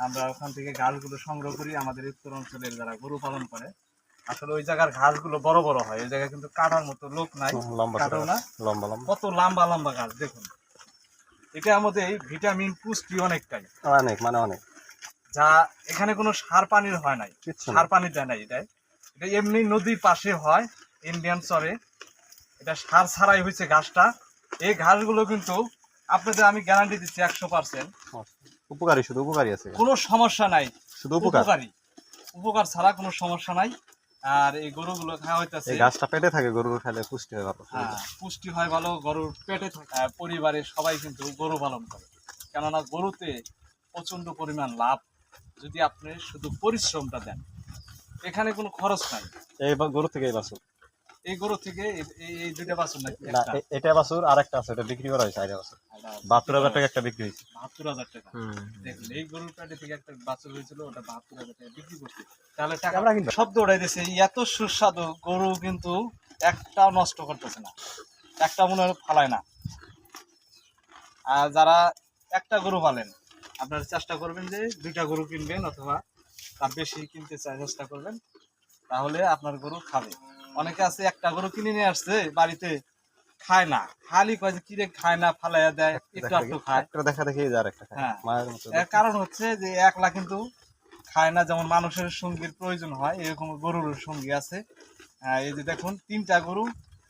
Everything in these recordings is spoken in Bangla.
আমরা ওখান থেকে ঘাসগুলো সংগ্রহ করি আমাদের উত্তর অঞ্চলের যারা গরু পালন করে আসলে ওই জায়গার ঘাসগুলো বড় বড় হয় এই জায়গায় কিন্তু কাটার মতো লোক নাই লম্বা না। লম্বা লম্বা। কত লম্বা লম্বা ঘাস দেখুন। এটার মধ্যে ভিটামিন পুষ্টি অনেকটাই। অনেক মানে অনেক। যা এখানে কোনো সার পানির হয় নাই। সার পানি দেয় নাই এটাই এটা এমনি নদীর পাশে হয় ইন্ডিয়ান চরে। এটা সার ছাড়াই হয়েছে ঘাসটা এই ঘাসগুলো কিন্তু আপনাদের আমি গ্যারান্টি দিচ্ছি একশো পার্সেন্ট উপকারী শুধু উপকারী আছে কোনো সমস্যা নাই। শুধু উপকার? উপকারী। উপকার ছাড়া কোনো সমস্যা নাই। আর এই গরুগুলো খাওয়া হইতেছে এই গাছটা পেটে থাকে গরুর খাইলে পুষ্টি হয় ভালো। হ্যাঁ, পুষ্টি হয় ভালো। গরুর পেটে পরিবারের সবাই কিন্তু গরু পালন করে। কেননা গরুতে প্রচণ্ড পরিমাণ লাভ যদি আপনি শুধু পরিশ্রমটা দেন। এখানে কোনো খরচ নাই। এই গরু থেকে এই বাছুর। এই গরু থেকে এই- এই এই দুইটা বাছুর নাকি? না একটা? এটা বাছুর আর একটা আছে এটা বিক্রি করা হয়েছে আইডিয়া বাছুর। বাহাত্তর হাজার টাকা একটা বিক্রি হয়েছে। বাহাত্তর হাজার টাকা। দেখুন এই গরুর পেটে থেকে একটা বাছুর হয়েছিল ওটা বাহাত্তর হাজার টাকা বিক্রি করছে। তাহলে টাকা আমরা কিন্তু- শব্দ এত সুস্বাদু গরু কিন্তু একটাও নষ্ট করতেছে না। একটা মনে হয় ফালায় না। আর যারা একটা গরু পালেন আপনারা চেষ্টা করবেন যে দুইটা গরু কিনবেন অথবা তার বেশি কিনতে চেষ্টা করবেন তাহলে আপনার গরু খাবে। অনেকে আছে একটা গরু কিনে নিয়ে আসছে বাড়িতে খায় না। খালি কয় যে কিরে খায় না ফালাইয়া দেয় একটু একটু খায়। একটা দেখা দেখি যার একটা হ্যাঁ। এর কারণ হচ্ছে যে একলা কিন্তু খায় না যেমন মানুষের সঙ্গীর প্রয়োজন হয় এরকম গরুর সঙ্গী আছে। এই যে দেখুন তিনটা গরু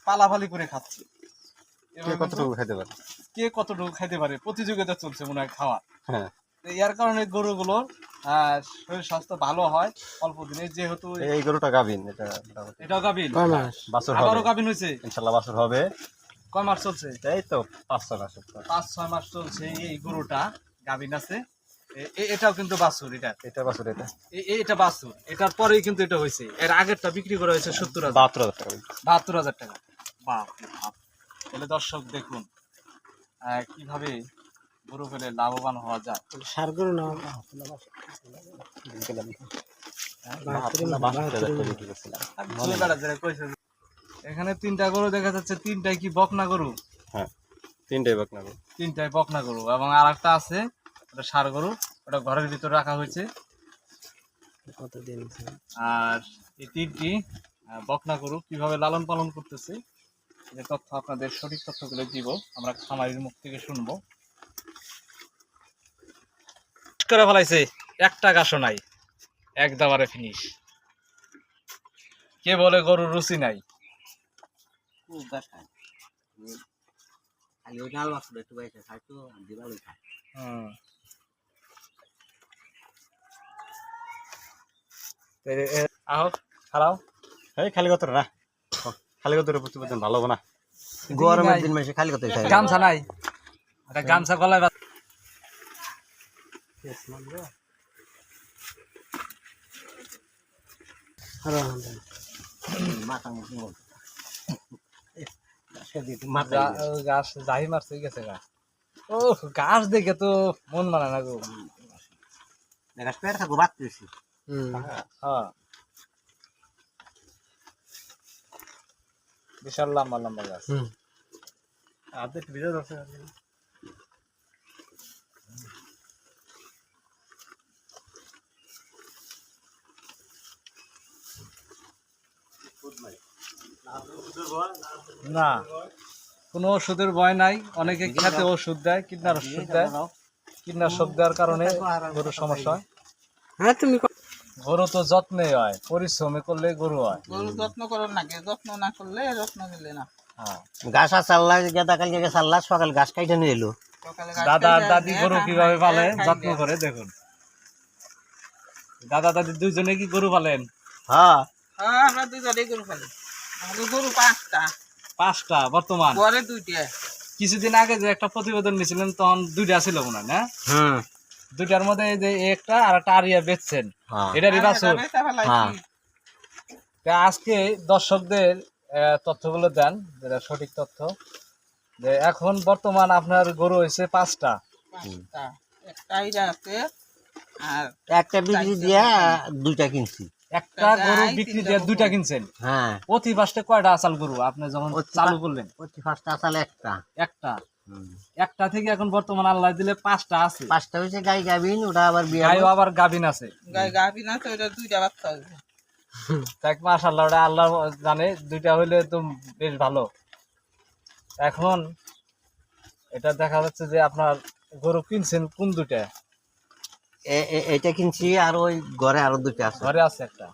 পালাপালি করে খাচ্ছে। কে কতটুকু খাইতে পারে? কে কতটুকু খাইতে পারে? প্রতিযোগিতা চলছে মনে হয় খাওয়া হ্যাঁ। এর কারণে গরুগুলোর শরীর স্বাস্থ্য ভালো হয় অল্প দিনে। যেহেতু এই গরুটা গাভিন এটা মোটামুটি। এটাও গাবিন বাছুর আবারও হবে। গাবিন হয়েছে? ইনশাল্লাহ বাছুর হবে। কয় মাস চলছে? এই তো পাঁচ ছয় মাস পাঁচ ছয় মাস চলছে এই গরুটা গাবিন আছে। এটাও কিন্তু বাছুর এটা? এটা বাছুর এটা। এটা বাছুর। এটার পরেই কিন্তু এটা হয়েছে। এর আগেরটা বিক্রি করা হয়েছে সত্তর হাজার। বাহাত্তর হাজার টাকা বাহাত্তর হাজার টাকা। বাপ বাপ তাহলে দর্শক দেখুন আহ, কীভাবে গরু ফেলে লাভবান হওয়া যায়। সার গরু না এখানে তিনটা গরু দেখা যাচ্ছে তিনটাই কি বকনা গরু? হ্যাঁ তিনটাই বাকনা গরু। তিনটাই বকনা গরু এবং আর একটা আছে ওটা সার গরু ওটা ঘরের ভিতরে রাখা হয়েছে। আর এই তিনটি বকনা গরু কীভাবে লালন পালন করতেছে যে তথ্য আপনাদের সঠিক তথ্যগুলো দিব আমরা খামারির মুখ থেকে শুনব। করে ফেলাইছে। একটা গাছও নাই। এক দাবারে ফিনিশ কে বলে গরুর রুচি নাই? খুব দেখায় খালি ওই ডাল বাসুর একটু বাইকে খায় তো দিবালই খায়। হুম। এ- এ- আহো খারাও এই খালি কত না। খালি কত প্রতিবেদন ভালো না। গরমের দিন মাসে খালি কত গামছা নাই। গামছা গলায় বাঁধ- মাথা মুখি বল গা- ও গাছ দাহি মারছে গেছে গাছ ও গাছ। দেখে তো মন মানে না গো বাদ পেয়েছি হ্যাঁ বিশাল লম্বা লম্বা গাছ আর্ধেক যাচ্ছে না কোনো ওষুধের ভয় নাই। অনেকে খেতে ওষুধ দেয় কীটনাশক ওষুধ দেয়। কীটনাশক দেওয়ার কারণে গরুর সমস্যা হয়। হ্যাঁ তুমি গরু তো যত্নে হয় পরিশ্রমে করলে গরু হয়। গরু যত্ন করো না কে যত্ন না করলে যত্ন নিলে না। হ্যাঁ। গাছ আর চাল্লা গেদা কালকে গেছে চাল্লা সকাল গাছ কাইটে নিয়ে এলো। দাদা আর দাদি দিয়ে গরু কীভাবে পালে যত্ন করে দেখুন। দাদা দাদি দুইজনে কি গরু পালেন? হ্যাঁ। হ্যাঁ আমরা দুজনেই গরু পালি। আমাদের গরু পাঁচটা। পাঁচটা বর্তমান? পরে দুইটা। কিছুদিন আগে যে একটা প্রতিবেদন নিয়েছিলেন তখন দুইটা ছিল মনে হয় না? হুম দুইটার মধ্যে এই যে একটা আর একটা আরিয়া বেচছেন। হ্যাঁ। এটা। হ্যাঁ। তা আজকে দর্শকদের আহ, তথ্যগুলো দেন যেটা সঠিক তথ্য। যে এখন বর্তমান আপনার গরু হয়েছে পাঁচটা। পাঁচটা। একটা আইরা আছে আর একটা বিক্রি দিয়া দুইটা কিনছি। একটা গরু বিক্রি দিয়ে দুইটা কিনছেন? হ্যাঁ। প্রতি পাশে কয়টা আসাল গরু? আপনি যখন চালু করলেন। প্রতি ফার্স্ট আসালে একটা। একটা? একটা থেকে এখন বর্তমান আল্লাহ দিলে পাঁচটা আছে। পাঁচটা হয়েছে গাই গাবিন ওটা আবার বিয়ে গাইও আবার গাবিন আছে। গায়ে গাভি না তো ওটা দুইটা বাচ্চা আছে দেখ মাশাল্লাহ ওটা আল্লাহ জানে দুইটা হইলে তো বেশ ভালো। এখন এটা দেখা যাচ্ছে যে আপনার গরু কিনছেন কোন এ- এটা কিনছি আর ওই ঘরে আরও দুটো আছে। ঘরে আছে একটা।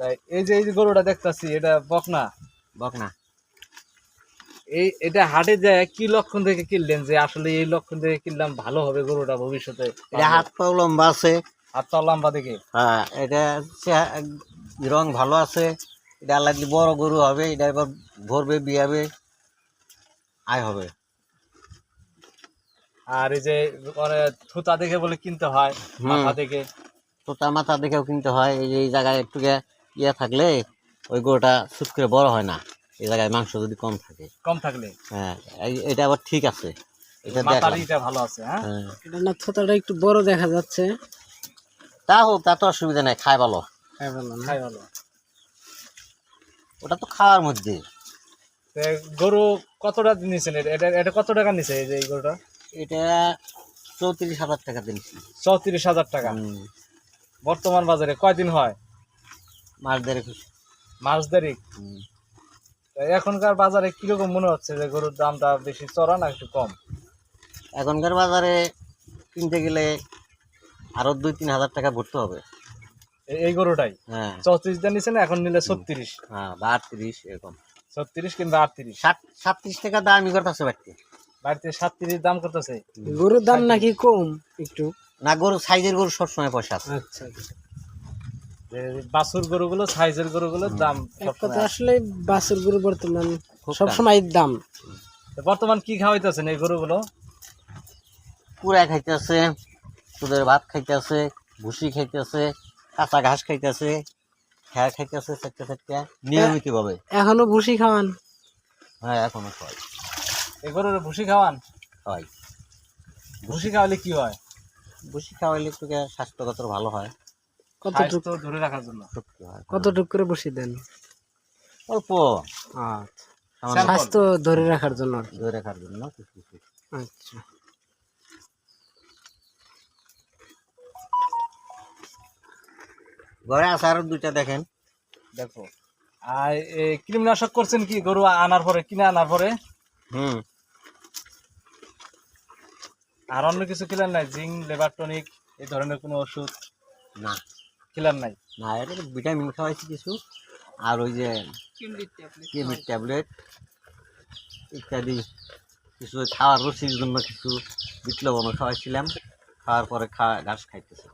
তাই এই যে এই যে গরুটা দেখতাছি এটা বকনা। বক না এই এটা হাটে যায় কি লক্ষণ থেকে কিনলেন যে আসলে এই লক্ষণ থেকে কিনলাম ভালো হবে গরুটা ভবিষ্যতে? এটা হাত পাও লম্বা আছে। হাত পা লম্বা দেখে? হ্যাঁ এটা রং ভালো আছে। এটা দিলে বড় গরু হবে এটা এবার ভরবে বিয়াবে আয় হবে। আর এই যে মানে থুতা দেখে বলে কিনতে হয় মাথা দেখে। থুতা মাথা দেখেও কিনতে হয়। এই যে এই জায়গায় একটু ইয়ে থাকলে ওই গরুটা সুট করে বড় হয় না। এই জায়গায় মাংস যদি কম থাকে। কম থাকলে। হ্যাঁ এটা আবার ঠিক আছে। এটা মাথার ভালো আছে হ্যাঁ? হ্যাঁ। এটা না থোতাটা একটু বড় দেখা যাচ্ছে। তা হোক তা তো অসুবিধা নাই খায় ভালো। হ্যাঁ বললাম খাই ভালো। ওটা তো খাওয়ার মধ্যে। গরু কতটা নিছেন? এটা এটা- এটা কত টাকা নিছে এই যে এই গরুটা? এটা চৌত্রিশ হাজার টাকা দিয়েছি চৌত্রিশ হাজার টাকা। বর্তমান বাজারে কয়দিন হয়? মাস হইছে। মাস দেরিক এখনকার বাজারে কীরকম মনে হচ্ছে যে গরুর দামটা বেশি চড়া না একটু কম? এখনকার বাজারে কিনতে গেলে আরও দুই তিন হাজার টাকা ভরতে হবে। এই গরুটাই? হ্যাঁ। চৌত্রিশ দিয়ে নিছেন এখন নিলে ছত্রিশ? হ্যাঁ বা আটত্রিশ এরকম। ছত্রিশ কিংবা আটত্রিশ? সাত সাতত্রিশ টাকা দামই করতেছে বাড়তে সাতত্রিশ দাম করতেছে। গরুর দাম নাকি কম একটু। না গরু সাইজের গরু সবসময় পয়সা আছে। আচ্ছা আচ্ছা। বাছুর গরুগুলো সাইজের গরুগুলোর দাম কথা আসলে বাছুর গরু বর্তমান খুব সব দাম। বর্তমান কি খাওয়াইতেছেন এই গরুগুলো? পুরা খাইতেছে সুদের ভাত খাইতেছে ভুসি খাইতেছে কাঁচা ঘাস খাইতেছে খ্যার খাইতেছে চারটে চারটে নিয়মিত ভাবে এখনও ভুসি খাওয়ান? হ্যাঁ এখনও খাওয়াই। এই গরুর ভুসি খাওয়ান? খাওয়াই ভুসি খাওয়ালে কি হয়? ভুসি খাওয়াইলে একটু স্বাস্থ্যগত ভালো হয়। কতটুক স্বাস্থ্য ধরে রাখার জন্য। হয়। কতটুক করে বসি দেন? অল্প। আচ্ছা। স্বাস্থ্য ধরে রাখার জন্য ধরে রাখার জন্য আচ্ছা। ঘরে আছে আরও দুইটা দেখেন। দেখো। আর কীটনাশক করছেন কি? গরু আনার পরে কিনে আনার পরে? হুম। আর অন্য কিছু কিলার নাই জিঙ্ক লেবার টনিক এই ধরনের কোনো ওষুধ না। কিলার নাই? না এটা তো ভিটামিন খাওয়াইছি কিছু। আর ওই যে চিমড়ির ট্যাবলেট ইত্যাদি কিছু খাওয়ার রুচির জন্য কিছু বিপ্লবন খাওয়াইছিলাম। খাওয়ার পরে খাওয়া ঘাস খাইতেছে।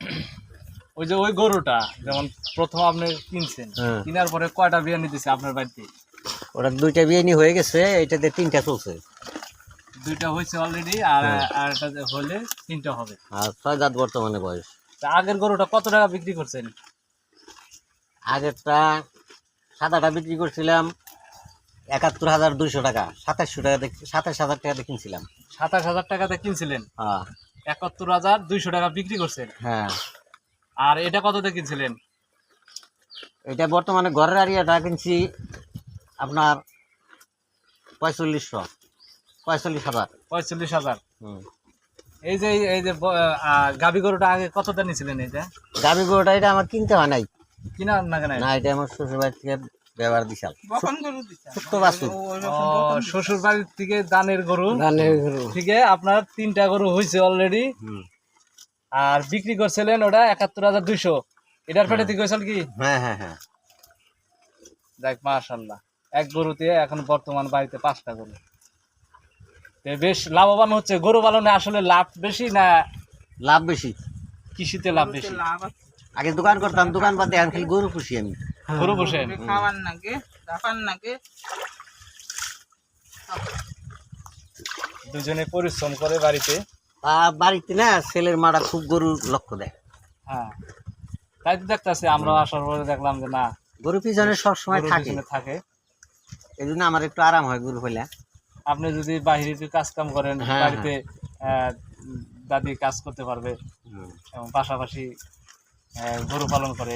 ওই যে ওই গরুটা যেমন প্রথম আপনি কিনছেন হ্যাঁ। কেনার পরে কয়টা বিরিয়ানি দিছে আপনার বাড়িতে? ওটা দুইটা বিরিয়ানি হয়ে গেছে এটাতে তিনটা চলছে। দুইটা হয়েছে অলরেডি আর হ্যাঁ। আর একটা হলে তিনটা হবে। আর ছয় দাঁত বর্তমানে বয়স। তা আগের গরুটা কত টাকা বিক্রি করছেন? আগেরটা সাদাটা বিক্রি করছিলাম একাত্তর হাজার দুইশো টাকা সাতাশশো টাকা সাতাশ হাজার টাকাতে কিনছিলাম। সাতাশ হাজার টাকাতে কিনছিলেন? হ্যাঁ। একাত্তর হাজার দুইশো টাকা বিক্রি করছেন? হ্যাঁ। আর এটা কততে কিনছিলেন? এটা বর্তমানে ঘরের আরিয়াটা কিনছি আপনার পঁয়তাল্লিশশো পঁয়তাল্লিশ হাজার পঁয়তাল্লিশ হাজার এই যে এই যে ব- গাভী গরুটা আগে কতটা নিছিলেন এটা গাভি গরুটা এটা আমার কিনতে হয় নাই কিনা না কেন না এটা আমার শ্বশুর বাড়ি থেকে ব্যবহার দিশাল। শ্বশুর বাড়ির থেকে দানের গরু ধানের গরু থেকে আপনার তিনটা গরু হয়েছে অলরেডি হুম। আর বিক্রি করছিলেন ওটা একাত্তর হাজার দুইশো এটার পেটে থেকে হয়েছিল কি হ্যাঁ হ্যাঁ হ্যাঁ দেখ মাশাল্লাহ এক গরুতে এখন বর্তমান বাড়িতে পাঁচটা গরু। তো বেশ লাভবান হচ্ছে। গরু পালনে আসলে লাভ বেশি না লাভ বেশি? কৃষিতে লাভ বেশি? আগে দোকান করতাম দোকান পাতে এখন খালি গরু পুষি আমি। গরু গরু খাওয়ার নাগে রাখার নাগে। দুজনে পরিশ্রম করে বাড়িতে। আর বাড়িতে না ছেলের মাটা খুব গরু লক্ষ্য দেয়। হ্যাঁ। তাই তো দেখতেছি আমরা আসার পরে দেখলাম যে না গরু পিছনে সবসময় থাকে। থাকে। এই জন্য আমার একটু আরাম হয় গরু হইলে আপনি যদি বাহিরে যদি কাজ কাম করেন হ্যাঁ, বাড়িতে আহ, দাদি কাজ করতে পারবে এবং পাশাপাশি গরু পালন করে।